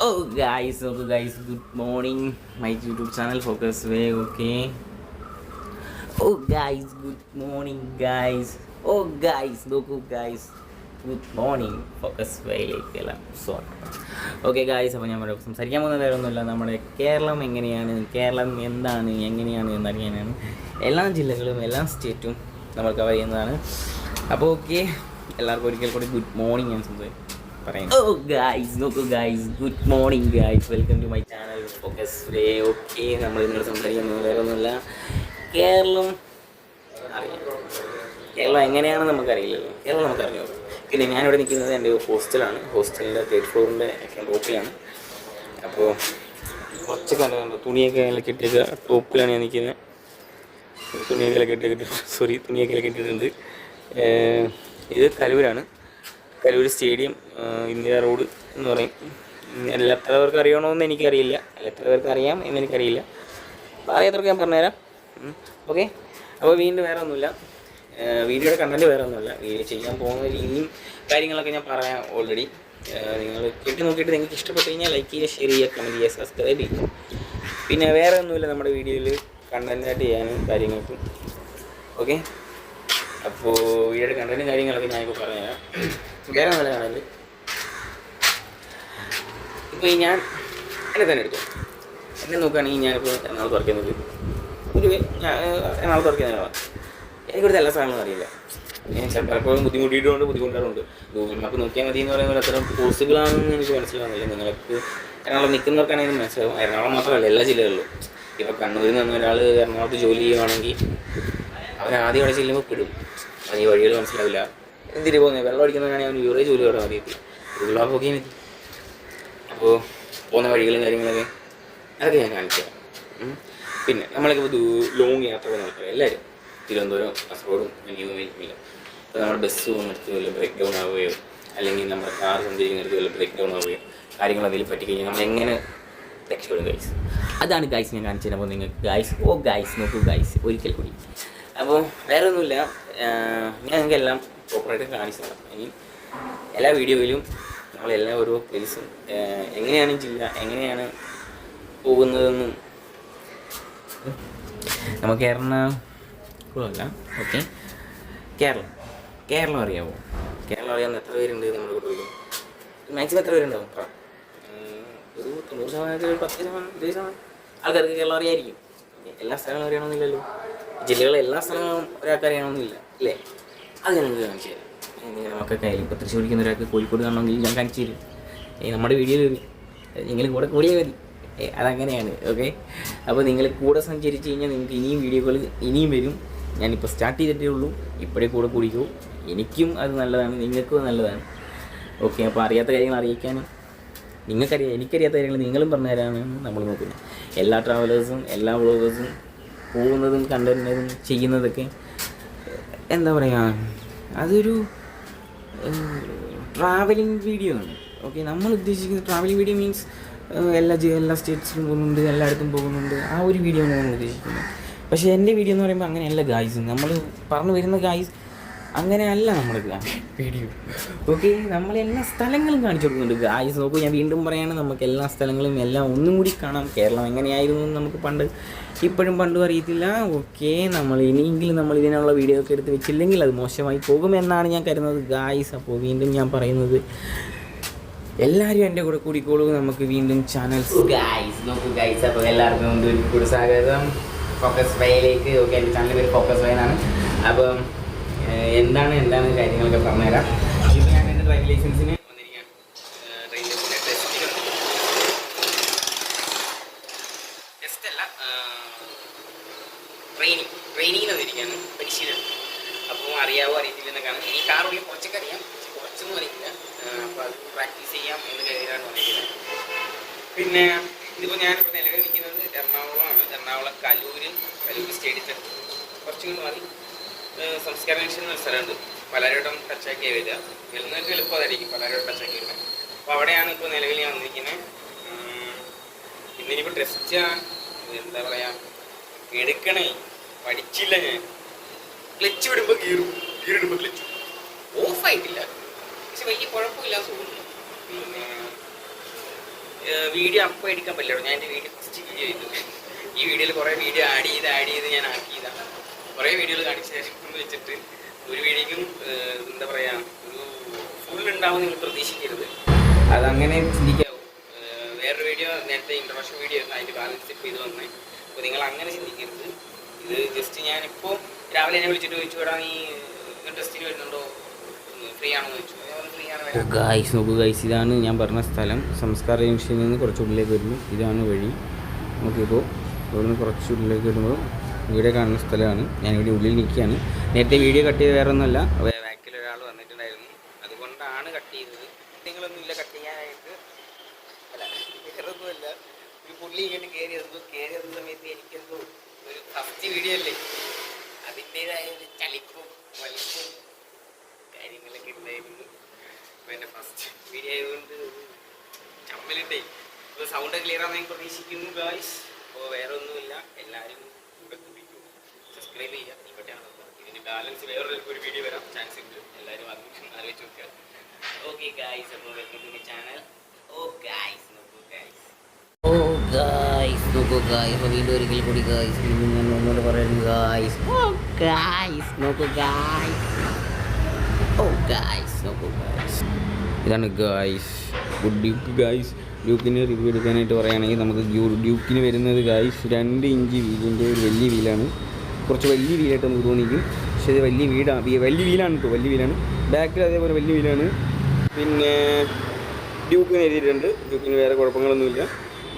Oh guys okay guys good morning my YouTube channel focus way okay oh guys good morning guys oh guys നോക്കൂ guys good morning focus വേയിലേക്ക് എല്ലാം sorry okay guys അപ്പോൾ ഞാൻ സംസാരിക്കാൻ പോകുന്ന വേറൊന്നുമില്ല നമ്മുടെ കേരളം എങ്ങനെയാണ്? കേരളം എന്താണ്? എങ്ങനെയാണ്? എന്നറിയാനാണ് എല്ലാ ജില്ലകളും എല്ലാ സ്റ്റേറ്റും നമ്മൾ കവർ ചെയ്യുന്നതാണ്. അപ്പോൾ ഓക്കെ എല്ലാവർക്കും ഒരിക്കൽ കൂടി ഗുഡ് മോർണിംഗ് ഞാൻ സംസാരിക്കും. പറയുന്നത് ഓ ഗായ്സ് നോക്കൂ guys good morning guys welcome to my channel focus day okay നമ്മൾ ഇന്നോട് സംസാരിക്കുന്നത് വേറെ ഒന്നുമില്ല. കേരളം അറിയാം. കേരളം എങ്ങനെയാണെന്ന് നമുക്കറിയില്ലല്ലോ കേരളം നമുക്കറിയാം പിന്നെ ഞാനിവിടെ നിൽക്കുന്നത് എന്റെ ഹോസ്റ്റലാണ്. ഹോസ്റ്റലിന്റെ തേർഡ് ഫ്ലോറിന്റെ ടോപ്പിലാണ് അപ്പോൾ കുറച്ച് കണ്ടു തുണിയൊക്കെ കെട്ടിയൊക്കെ ടോപ്പിലാണ് ഞാൻ നിൽക്കുന്നത്. തുണിയൊക്കെ കെട്ടി സോറി തുണിയൊക്കെ കെട്ടിയിട്ടുണ്ട്. ഇത് കലൂരാണ് കലൂർ സ്റ്റേഡിയം ഇന്ത്യ റോഡ് എന്ന് പറയും. എത്ര പേർക്ക് അറിയണമെന്ന് എനിക്കറിയില്ല. എത്ര പേർക്ക് അറിയാം എന്ന് എനിക്കറിയില്ല. അപ്പോൾ അറിയാത്തവർക്ക് ഞാൻ പറഞ്ഞുതരാം. ഓക്കെ? അപ്പോൾ വീണ്ടും വേറെ ഒന്നുമില്ല. വീഡിയോയുടെ കണ്ടന്റ് വേറെ ഒന്നുമില്ല. വീഡിയോ ചെയ്യാൻ പോകുന്ന ഇനിയും കാര്യങ്ങളൊക്കെ ഞാൻ പറയാം ഓൾറെഡി നിങ്ങൾ കേട്ട് നോക്കിയിട്ട് നിങ്ങൾക്ക് ഇഷ്ടപ്പെട്ട് കഴിഞ്ഞാൽ ലൈക്ക് ചെയ്യുക ഷെയർ ചെയ്യുക കമന്റ് ചെയ്യുക സബ്സ്ക്രൈബ് ചെയ്യുക. പിന്നെ വേറെ ഒന്നുമില്ല നമ്മുടെ വീഡിയോയിൽ കണ്ടന്റായിട്ട് ചെയ്യാനും കാര്യങ്ങൾക്കും. ഓക്കെ? അപ്പോൾ വീഡിയോയുടെ കണ്ടന്റും കാര്യങ്ങളൊക്കെ ഞാനിപ്പോൾ പറഞ്ഞുതരാം. വേറെ നല്ല ഇപ്പോൾ ഈ ഞാൻ എന്നെ തന്നെ എടുക്കും എന്നെ നോക്കുകയാണെങ്കിൽ ഞാനിപ്പോൾ എറണാകുളത്ത് വർക്ക് ഞാൻ എറണാകുളത്ത് വർക്ക് എനിക്കിവിടുത്തെ എല്ലാ സാധനങ്ങളും അറിയില്ല. പലപ്പോഴും ബുദ്ധിമുട്ടിയിട്ടുണ്ട് ബുദ്ധിമുട്ടാറുണ്ട്. ഗൂഗിൾ മാപ്പ് നോക്കിയാൽ മതി എന്ന് പറയുമ്പോൾ അത്തരം പോസിബിളാണെന്ന് എനിക്ക് മനസ്സിലാവുന്നില്ല. നിങ്ങൾക്ക് എറണാകുളം നിൽക്കുന്നവർക്കാണെങ്കിൽ മനസ്സിലാവും. എറണാകുളം മാത്രമല്ല എല്ലാ ജില്ലകളിലും. ഇപ്പോൾ കണ്ണൂരിൽ നിന്ന് ഒരാൾ എറണാകുളത്ത് ജോലി ചെയ്യുവാണെങ്കിൽ അവൻ ആദ്യം അവിടെ ചെല്ലുമ്പോൾ പെടും. അവൻ ഈ വഴികൾ മനസ്സിലാവില്ല. എന്തിനു പോകുന്നത് വെള്ളം അടിക്കുന്നവനാണെങ്കിൽ അവന് യൂറേ ജോലി അവിടെ അറിയത്തില്ല ഉള്ള മതി അപ്പോൾ പോകുന്ന വഴികളും കാര്യങ്ങളൊക്കെ അതൊക്കെ ഞാൻ കാണിച്ചു തരാം പിന്നെ നമ്മളൊക്കെ ഇപ്പോൾ ലോങ് യാത്ര പോകുന്ന ആൾക്കാർ എല്ലാവരും തിരുവനന്തപുരം കാസർഗോഡും വലിയ അപ്പോൾ നമ്മുടെ ബസ് പോകുന്നിടത്ത് വല്ല ബ്രേക്ക് ഡൗൺ ആവുകയോ അല്ലെങ്കിൽ നമ്മുടെ കാർ സഞ്ചരിക്കുന്നിടത്ത് വല്ല ബ്രേക്ക് ഡൗൺ ആവുകയോ കാര്യങ്ങൾ അതിൽ പറ്റിക്കഴിഞ്ഞാൽ നമ്മൾ എങ്ങനെ രക്ഷപ്പെടും ഗൈസ് അതാണ് ഗൈസ് ഞാൻ കാണിച്ചു തരാം അപ്പോൾ നിങ്ങൾക്ക് ഗൈസ് ഓ ഗൈസ് നോക്കൂ ഗൈസ് ഒരിക്കൽ കൂടി. അപ്പോൾ വേറെ ഒന്നുമില്ല ഞാൻ നിങ്ങൾക്ക് എല്ലാം പ്രോപ്പറായിട്ട് കാണിച്ചു തരാം ഇനി എല്ലാ വീഡിയോയിലും നമ്മളെല്ലാം ഓരോ പ്ലേസും എങ്ങനെയാണ് ജില്ല എങ്ങനെയാണ് പോകുന്നതെന്നും നമുക്ക് എറണാകുളമല്ല ഓക്കെ. കേരളം. കേരളം അറിയാമോ കേരളം അറിയാവുന്ന എത്ര പേരുണ്ട് നമ്മുടെ കുട്ടികൾ മാക്സിമം എത്ര പേരുണ്ടാവും? ഒരു തൊണ്ണൂറ് ശതമാനത്തിൽ ഒരു പത്ത് ശതമാനം ഇരുപത് ശതമാനം ആൾക്കാർക്ക് കേരളം അറിയായിരിക്കും. എല്ലാ സ്ഥലങ്ങളും അറിയണമെന്നില്ലല്ലോ. ജില്ലകളിലെ എല്ലാ സ്ഥലങ്ങളും ഒരാൾക്കറിയണമെന്നില്ല അല്ലേ? അത് കയ്യിൽ ഇപ്പോൾ തൃശ്ശൂർ ഇരിക്കുന്ന ഒരാൾക്ക് കോഴിക്കോട് കാണണമെങ്കിൽ ഞാൻ കാണിച്ചു തരും. നമ്മുടെ വീഡിയോയിൽ വരും. നിങ്ങൾ കൂടെ കൂടിയേ മതി. അതങ്ങനെയാണ് ഓക്കെ? അപ്പോൾ നിങ്ങൾ കൂടെ സഞ്ചരിച്ച് കഴിഞ്ഞാൽ നിങ്ങൾക്ക് ഇനിയും വീഡിയോകൾ ഇനിയും വരും. ഞാനിപ്പോൾ സ്റ്റാർട്ട് ചെയ്തിട്ടേ ഉള്ളൂ. ഇപ്പോഴേ കൂടെ കൂടിക്കോ. എനിക്കും അത് നല്ലതാണ് നിങ്ങൾക്കും നല്ലതാണ്. ഓക്കെ അപ്പോൾ അറിയാത്ത കാര്യങ്ങൾ അറിയിക്കാനും. നിങ്ങൾക്കറിയാം എനിക്കറിയാത്ത കാര്യങ്ങൾ നിങ്ങളും പറഞ്ഞു തരാനാണ് നമ്മൾ നോക്കുന്നത്. എല്ലാ ട്രാവലേഴ്സും എല്ലാ വ്ളോഗേഴ്സും പോകുന്നതും കണ്ടുവരുന്നതും ചെയ്യുന്നതൊക്കെ എന്താ പറയുക അതൊരു ട്രാവലിംഗ് വീഡിയോ ആണ്. ഓക്കെ നമ്മൾ ഉദ്ദേശിക്കുന്നത് ട്രാവലിംഗ് വീഡിയോ മീൻസ് എല്ലാ എല്ലാ സ്റ്റേറ്റ്സിലും പോകുന്നുണ്ട് എല്ലായിടത്തും പോകുന്നുണ്ട്. ആ ഒരു വീഡിയോ ആണ് നമ്മൾ ഉദ്ദേശിക്കുന്നത്. പക്ഷേ എന്റെ വീഡിയോ എന്ന് പറയുമ്പോൾ അങ്ങനെയല്ല ഗായ്സ് നമ്മൾ പറഞ്ഞു വരുന്ന ഗായ്സ് അങ്ങനെയല്ല നമ്മൾ വീഡിയോ ഓക്കെ നമ്മൾ എല്ലാ സ്ഥലങ്ങളും കാണിച്ചു കൊടുക്കുന്നുണ്ട്. ആയിസ് നോക്കൂ ഞാൻ വീണ്ടും പറയാണ് നമുക്ക് എല്ലാ സ്ഥലങ്ങളും എല്ലാം ഒന്നും കൂടി കാണാം. കേരളം എങ്ങനെയായിരുന്നു എന്ന് നമുക്ക് പണ്ട് ഇപ്പോഴും പണ്ടും അറിയത്തില്ല. ഓക്കെ നമ്മൾ ഇനിയെങ്കിലും നമ്മൾ ഇതിനുള്ള വീഡിയോ ഒക്കെ എടുത്ത് വെച്ചില്ലെങ്കിൽ അത് മോശമായി പോകുമെന്നാണ് ഞാൻ കരുതുന്നത്. ഗായ്സ് അപ്പോൾ വീണ്ടും ഞാൻ പറയുന്നത് എല്ലാവരും എന്റെ കൂടെ കൂടിക്കോളൂ. നമുക്ക് വീണ്ടും ചാനൽ ഗൈസ് നോക്കൂ ഗൈസ് അപ്പോൾ എല്ലാവർക്കും മുമ്പ് ഒരു കൂടി സ്വാഗതം. ഫോക്കസ് വൈയിലേക്ക് ഓക്കെ എന്റെ ചാനൽ പേര് ഫോക്കസ് വയനാണ് അപ്പം എന്താണ് എന്താണ് കാര്യങ്ങളൊക്കെ പറഞ്ഞുതരാം. ഇത് ഞാൻ എന്റെ ഡ്രൈവിംഗ് ലൈസൻസിന് വന്നിരിക്കുകയാണ്. ഡ്രൈവിംഗ് ലൈസൻസിന്റെ ട്രെയിനിങ് അറിയാവോ ഈ കാർ കുറച്ചൊക്കെ അറിയാം. കുറച്ചൊന്നും അറിയില്ല അപ്പോൾ അത് പ്രാക്ടീസ് ചെയ്യാം എന്ന് കരുതിയാണ് വന്നിരിക്കുന്നത്. പിന്നെ ഇതിപ്പോൾ ഞാനിപ്പോൾ നിലവിൽ നിൽക്കുന്നത് എറണാകുളമാണ്. എറണാകുളം കലൂര് കലൂര് സ്റ്റേഡിയത്തിൽ കുറച്ചും കൂടി മാറി. സംസ്കാര നിരീക്ഷണം എന്ന സ്ഥലമുണ്ട്. പലരോടും ടച്ചാക്കി വരിക. എന്നൊരു എളുപ്പമായിരിക്കും. പലരോടും ടച്ചാക്കി വരുന്നത് അപ്പോൾ അവിടെയാണ് ഇപ്പോൾ നിലവിൽ ഞാൻ വന്നിരിക്കുന്നത്. ഇന്നിനിപ്പോൾ ടെസ്റ്റ് എന്താ പറയുക എടുക്കണേ. പഠിച്ചില്ല ഞാൻ. ക്ലച്ച് വിടുമ്പോൾ കീറും. ഗീറിടുമ്പോൾ ക്ലച്ച്. ഓഫ് ആയിട്ടില്ല. പക്ഷെ വലിയ കുഴപ്പമില്ല തോന്നുന്നു പിന്നെ വീഡിയോ അപ്പം എടുക്കാൻ പറ്റില്ല. ഞാൻ എന്റെ വീഡിയോ വീഡിയോ ചെയ്തു ഈ വീഡിയോയിൽ കുറേ വീഡിയോ ആഡ് ചെയ്ത് ആഡ് ചെയ്ത് ഞാൻ ആക്കിയതാണ് കുറേ വീഡിയോകൾ കാണിച്ച ശേഷം വെച്ചിട്ട് ഒരു വീഡിയോക്കും എന്താ പറയുക ഒരു ഫുൾ ഉണ്ടാവും നിങ്ങൾ പ്രതീക്ഷിക്കരുത്. അതങ്ങനെ ചിന്തിക്കാവും. വേറൊരു വീഡിയോ നേരത്തെ ഇൻട്രൊഡക്ഷൻ വീഡിയോ അതിന്റെ ബാലൻസ് ഇപ്പോൾ ഇത് വന്നേ. അപ്പോൾ നിങ്ങൾ അങ്ങനെ ചിന്തിക്കരുത്. ഇത് ജസ്റ്റ് ഞാനിപ്പോൾ രാവിലെ എന്നെ വിളിച്ചിട്ട് ചോദിച്ചു എടാ നീ ടെസ്റ്റിന് വരുന്നുണ്ടോ? ഫ്രീ ആണോ എന്ന് ചോദിച്ചു. ഗായ്സ് നോക്കൂ ഗായ്സ് ഇതാണ് ഞാൻ പറഞ്ഞ സ്ഥലം. സംസ്കാര ജംഗ്ഷനിൽ നിന്ന് കുറച്ച് ഉള്ളിലേക്ക് വരുന്നു. ഇതാണ് വഴി. നമുക്കിപ്പോൾ ഇവിടെ നിന്ന് കുറച്ച് ഉള്ളിലേക്ക് വരുമ്പോൾ ഇവിടെ കാണുന്ന സ്ഥലമാണ്. ഞാനിവിടെ ഉള്ളിൽ നിൽക്കുകയാണ്. നേരത്തെ വീഡിയോ കട്ട് ചെയ്ത് വേറെ ഒന്നുമല്ല ബാക്കിൽ ഒരാൾ വന്നിട്ടുണ്ടായിരുന്നു. അതുകൊണ്ടാണ് കട്ട് ചെയ്തത്. നിങ്ങളൊന്നുമില്ല കട്ട് ചെയ്യാനായിട്ട്. അല്ല വേറെ ഒന്നുമല്ല ഒരു പുള്ളി ഇങ്ങോട്ട് കയറി എന്തോ കയറി വന്ന സമയത്ത് എനിക്കെന്തോ ഒരു ഫസ്റ്റ് വീഡിയോ അല്ലേ? അതിന്റെതായ ഒരു ചലിപ്പും വലിപ്പും കാര്യങ്ങളൊക്കെ ഉണ്ടായിരുന്നു. അപ്പോൾ എന്റെ ഫസ്റ്റ് വീഡിയോ ആയതുകൊണ്ട് ചമ്മലുണ്ടേ. ഇപ്പോൾ സൗണ്ട് ക്ലിയർ ആണെന്ന് ഞാൻ പ്രതീക്ഷിക്കുന്നു ഗായ്സ് അപ്പോൾ വേറെ ഒന്നുമില്ല എല്ലാവരും കൂടെ കുടിക്കും സബ്സ്ക്രൈബ് ചെയ്യുക ഇവിടെയാണ് ഇതിന് ബാലൻസ് വേറൊരു ഒരു വീഡിയോ വരാം ചാൻസ് ഉണ്ട് എല്ലാവരും അത് ആലോചിച്ച് നോക്കുക ഓക്കെ ഗായ്സ് അപ്പോൾ welcome to channel oh guys നോക്കൂ ഗായ്സ് ഓ ഗായ്സ് നോക്കൂ ഗായ്സ് വീണ്ടും ഒരിക്കൽ കൂടി ഗായ്സ് വീണ്ടും ഞാൻ ഒന്നുകൂടെ പറയുന്നു ഗായ്സ് ഓ ഗായ്സ് നോക്കൂ ഗായ്സ് ഓ ഗായ്സ് നോക്കൂ ഗായ്സ് ഇതാണ് ഗായ്സ് ഗുഡ് ഡ്യൂക്ക് ഗായ്സ് ഡ്യൂക്കിന് റിവ്യൂ എടുക്കാനായിട്ട് പറയുകയാണെങ്കിൽ നമുക്ക് ഡ്യൂ- ഡ്യൂക്കിന് വരുന്നത് ഗായ്സ് രണ്ട് ഇഞ്ച് വീലിന്റെ ഒരു വലിയ വീലാണ്. കുറച്ച് വലിയ വീലായിട്ട് നമുക്ക് തോന്നിക്കും. പക്ഷേ വലിയ വീടാണ് വലിയ വീലാണ് കേട്ടോ വലിയ വീലാണ്. ബാക്കിൽ അതേപോലെ വലിയ വീലാണ്. പിന്നെ ഡ്യൂക്കിന് എഴുതിയിട്ടുണ്ട്. ഡ്യൂക്കിന് വേറെ കുഴപ്പങ്ങളൊന്നുമില്ല.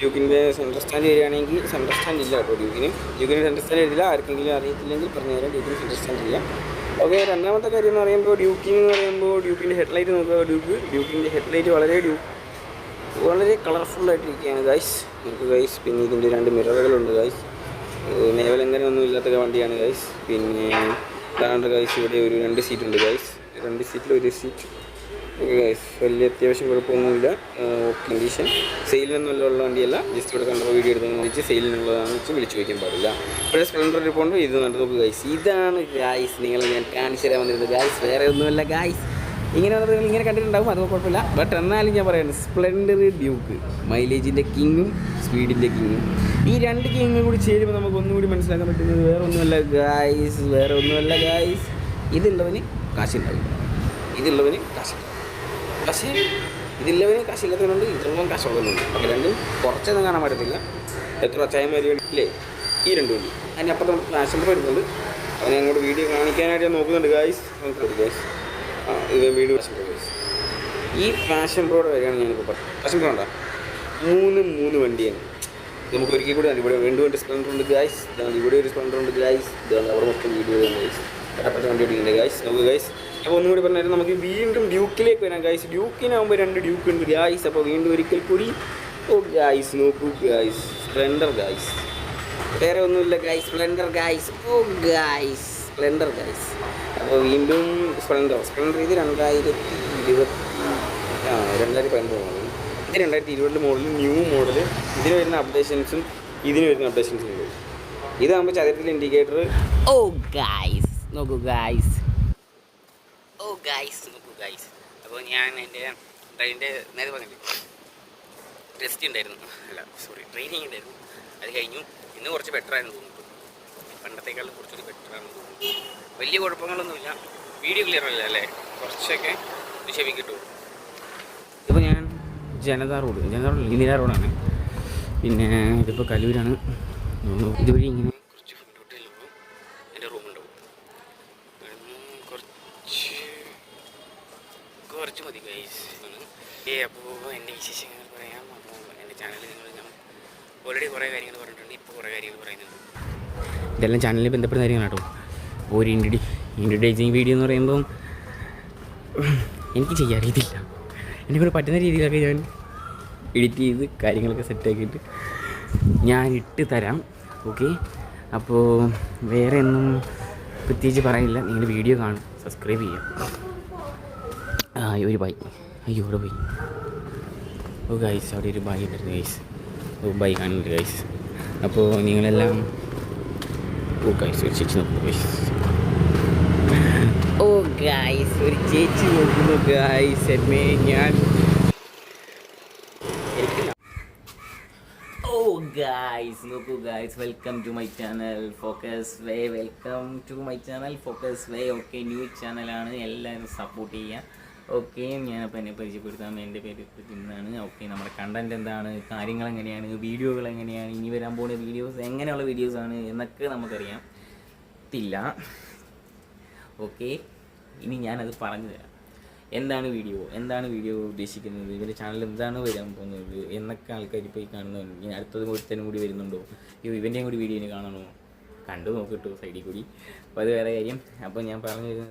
ഡ്യൂക്കിന്റെ സെൻട്രൽ സ്റ്റാൻഡ് വരികയാണെങ്കിൽ സെൻട്രൽ സ്റ്റാൻഡ് ഇല്ല കേട്ടോ ഡ്യൂക്കിന്. ഡ്യൂക്കിന് സെൻട്രൽ സ്റ്റാൻഡ് എഴുതില്ല ആർക്കെങ്കിലും അറിയത്തില്ലെങ്കിൽ പറഞ്ഞു തരാം ഡ്യൂക്കിന് സെൻട്രൽ സ്റ്റാൻഡ് ഇല്ല. ഓക്കെ രണ്ടാമത്തെ കാര്യം എന്ന് പറയുമ്പോൾ ഡ്യൂക്കിംഗ് എന്ന് പറയുമ്പോൾ ഡ്യൂക്കിന്റെ ഹെഡ്ലൈറ്റ് നോക്കുക. ഡ്യൂക്ക് ഡ്യൂക്കിന്റെ ഹെഡ്ലൈറ്റ് വളരെ ഡ്യൂ വളരെ കളർഫുൾ ആയിട്ടിരിക്കുകയാണ് ഗൈസ് നമുക്ക് ഗൈസ് പിന്നെ ഇതിന്റെ രണ്ട് മിററുകളുണ്ട് ഗൈസ് നേവലങ്കനം ഒന്നും ഇല്ലാത്ത വണ്ടിയാണ് ഗൈസ് പിന്നെ ഇതാണ് ഗൈസ് ഇവിടെ ഒരു രണ്ട് സീറ്റ് ഉണ്ട് ഗൈസ് രണ്ട് സീറ്റിൽ ഒരു സീറ്റ് വലിയ അത്യാവശ്യം കുഴപ്പമൊന്നുമില്ല. കണ്ടീഷൻ സെയിലിനൊന്നുമല്ല ഉള്ള വണ്ടിയല്ല. ജസ്റ്റ് ഇവിടെ കണ്ടപ്പോൾ വീഡിയോ എടുത്ത് വിളിച്ച് സെയിലിനുള്ളതാണെന്ന് വെച്ച് വിളിച്ചു വയ്ക്കാൻ പാടില്ല. ഇവിടെ സ്പ്ലെൻഡർ ഇരിപ്പുണ്ട് ഇത് നടന്നു നോക്കുക ഗൈസ് ഇതാണ് ഗൈസ് നിങ്ങൾ ഞാൻ കാണിച്ചു തരാൻ വന്നിരുന്നത് ഗൈസ് വേറെ ഒന്നുമല്ല ഗൈസ് ഇങ്ങനെ വന്നത് നിങ്ങൾ ഇങ്ങനെ കണ്ടിട്ടുണ്ടാവും അത് കുഴപ്പമില്ല. ബട്ട് എന്നാലും ഞാൻ പറയുന്നത് സ്പ്ലെൻഡർ ഡ്യൂക്ക് മൈലേജിന്റെ കിങ്ങും സ്പീഡിന്റെ കിങ്ങും ഈ രണ്ട് കിങ്ങും കൂടി ചേരുമ്പോൾ നമുക്ക് ഒന്നുകൂടി മനസ്സിലാക്കാൻ പറ്റുന്നത് വേറെ ഒന്നുമല്ല ഗായ്സ് വേറെ ഒന്നുമല്ല ഗായ്സ് ഇതുള്ളവന് കാശുണ്ടാവില്ല ഇതുള്ളവന് കാശുണ്ടാവും. പക്ഷേ ഇതില്ലവന് കാശില്ലാത്തവനുണ്ട് ഇതുള്ളവൻ കാശുള്ളവനുണ്ട് അപ്പോൾ രണ്ടും കുറച്ചൊന്നും കാണാൻ പറ്റത്തില്ല. എത്ര ചായമാരി ഇല്ലേ? ഈ രണ്ട് വണ്ടി അതിനപ്പുറത്ത് നമുക്ക് ഫാഷൻ പ്രോ വരുന്നുണ്ട്. അവനെ അങ്ങോട്ട് വീഡിയോ കാണിക്കാനായിട്ട് ഞാൻ നോക്കുന്നുണ്ട് ഗായ്സ് നമുക്ക് ഗായ്സ് ആ ഇത് വീഡിയോ ഗായ്സ് ഈ ഫാഷൻ പ്രോയുടെ വരികയാണ് ഞാനിപ്പോൾ പറഞ്ഞത്. ഫാഷൻ പ്രോ ഉണ്ടോ മൂന്ന് മൂന്ന് വണ്ടിയാണ്. നമുക്ക് ഒരിക്കൽ കൂടി ഇവിടെ വീണ്ടും ഒരു സ്പ്ലൻഡർ ഉണ്ട് ഗായ്സ് ഇവിടെ ഒരു സ്പ്ലൻഡർ ഉണ്ട് ഗായ്സ് ഇതാണ് അവിടെ മൊത്തം വീഡിയോ ഗായ്സ് അപ്പുറത്തെ വണ്ടി ഓടിക്കുന്നുണ്ട് ഗായ്സ് നമുക്ക് ഗായ്സ് അപ്പോൾ ഒന്നും കൂടി പറഞ്ഞാൽ നമുക്ക് വീണ്ടും ഡ്യൂക്കിലേക്ക് വരാം. ഗായ്സ് ഡ്യൂക്കിനാകുമ്പോൾ രണ്ട് ഡ്യൂക്ക് ഉണ്ട് ഗായ്സ് അപ്പോൾ വീണ്ടും ഒരിക്കൽ കൂടി. ഓ ഗായ്സ് നോക്കൂ ഗായ്സ് സ്പ്ലെൻഡർ ഗായ്സ് വേറെ ഒന്നുമില്ല ഗായ്സ് സ്പ്ലെൻഡർ ഗായ്സ് ഓ ഗായ്സ് സ്പ്ലെൻഡർ ഗായ്സ് അപ്പോൾ വീണ്ടും സ്പ്ലെൻഡർ സ്പ്ലെൻഡർ ഇത് രണ്ടായിരത്തി ഇരുപത്തി ആ രണ്ടായിരത്തി പതിനൊന്ന് ഇത് രണ്ടായിരത്തി ഇരുപതിന്റെ മോഡൽ ന്യൂ മോഡൽ ഇതിന് വരുന്ന അപ്ഡേഷൻസും ഇതിന് വരുന്ന അപ്ഡേഷൻസും ഉണ്ട്. ഇതാകുമ്പോൾ ചതുരത്തിൽ ഇൻഡിക്കേറ്റർ ഓ ഗായ്സ് നോക്കൂ ഗായ്സ് ഓ ഗൈസ് നോക്കൂ ഗൈസ് അപ്പോൾ ഞാൻ എന്റെ ട്രെയിനിന്റെ നേരെ പറഞ്ഞില്ലേ? ടെസ്റ്റ് ഉണ്ടായിരുന്നു. അല്ല സോറി ട്രെയിനിങ് ഉണ്ടായിരുന്നു. അത് കഴിഞ്ഞു. ഇന്ന് കുറച്ച് ബെറ്റർ ആയിരുന്നു തോന്നുന്നു. പണ്ടത്തേക്കാളും കുറച്ചുകൂടി ബെറ്റർ ആണെന്ന് തോന്നുന്നു. വലിയ കുഴപ്പങ്ങളൊന്നുമില്ല വീഡിയോ ക്ലിയർ അല്ല അല്ലേ? കുറച്ചൊക്കെ ചെവി ഇപ്പോൾ ഞാൻ ജനതാ റോഡ് ജനതാ റോഡ് ഇന്ദിരാ റോഡാണ്. പിന്നെ ഇതിപ്പോൾ കലൂരാണ്. ഇതുവഴി ഇങ്ങനെ കുറച്ച് മുന്നോട്ടേ ഉള്ളൂ എന്റെ റൂമുണ്ടാവും ഇവിടുന്ന് കുറച്ച് കുറച്ച് മതി ഗൈസ് ഏ അപ്പോൾ എന്റെ വിശേഷങ്ങൾ പറയാം അപ്പോൾ എന്റെ ചാനലിൽ നിങ്ങൾ ഞാൻ ഓൾറെഡി കുറേ കാര്യങ്ങൾ പറഞ്ഞിട്ടുണ്ട് ഇപ്പോൾ ഇതെല്ലാം ചാനലിൽ ബന്ധപ്പെടുന്ന കാര്യങ്ങളാണ് കേട്ടോ ഒരു ഇൻഡി ഇൻഡിഡൈസിങ് വീഡിയോ എന്ന് പറയുമ്പം എനിക്ക് ചെയ്യാൻ അറിയത്തില്ല. എനിക്കൊരു പറ്റുന്ന രീതിയിലൊക്കെ ഞാൻ എഡിറ്റ് ചെയ്ത് കാര്യങ്ങളൊക്കെ സെറ്റാക്കിയിട്ട് ഞാൻ ഇട്ട് തരാം. ഓക്കെ അപ്പോൾ വേറെ ഒന്നും പ്രത്യേകിച്ച് പറയില്ല നിങ്ങൾ വീഡിയോ കാണും. സബ്സ്ക്രൈബ് ചെയ്യാം. ആ ഒരു ബൈ അയ്യോ ഇവിടെ പോയി ഓ ഗൈസ് അവിടെ ഒരു ബൈ ഉണ്ടായിരുന്നു ഗൈസ് ഓ ബൈ കാണുന്നുണ്ട് ഗൈസ് അപ്പോൾ നിങ്ങളെല്ലാം ഓ ഗൈസ് ഒരു ചേച്ചി നോക്കുന്നു ഗൈസ് ഓ ഗൈസ് ഒരു ചേച്ചി നോക്കുന്നു ഗൈസ് എന്നെ ഞാൻ ഓ ഗായ്സ് നോക്കൂ guys welcome to my channel Focus Way welcome to my channel Focus Way okay new ചാനലാണ് എല്ലാവരും സപ്പോർട്ട് ചെയ്യുക ഓക്കെ ഞാനപ്പോൾ എന്നെ പരിചയപ്പെടുത്താം. എന്റെ പേര് എന്നാണ്. ഓക്കെ നമ്മുടെ കണ്ടന്റ് എന്താണ്? കാര്യങ്ങൾ എങ്ങനെയാണ്? വീഡിയോകൾ എങ്ങനെയാണ്? ഇനി വരാൻ പോകുന്ന വീഡിയോസ് എങ്ങനെയുള്ള വീഡിയോസാണ് എന്നൊക്കെ നമുക്കറിയാം. ഇല്ല. ഓക്കെ ഇനി ഞാനത് പറഞ്ഞു തരാം. എന്താണ് വീഡിയോ? എന്താണ് വീഡിയോ ഉദ്ദേശിക്കുന്നത്? ഇവരുടെ ചാനൽ എന്താണ് വരാൻ പോകുന്നത്? എന്നൊക്കെ ആൾക്കാർ ഇപ്പോൾ ഈ കാണുന്നു. ഇനി അടുത്തത് ഒരുത്തനും കൂടി വരുന്നുണ്ടോ? അയ്യോ ഇവന്റെയും കൂടി വീഡിയോ ഇനി കാണണോ? കണ്ടു നോക്കിട്ടു സൈഡിൽ കൂടി. അപ്പോൾ അത് വേറെ കാര്യം. അപ്പോൾ ഞാൻ പറഞ്ഞു വരുന്നത്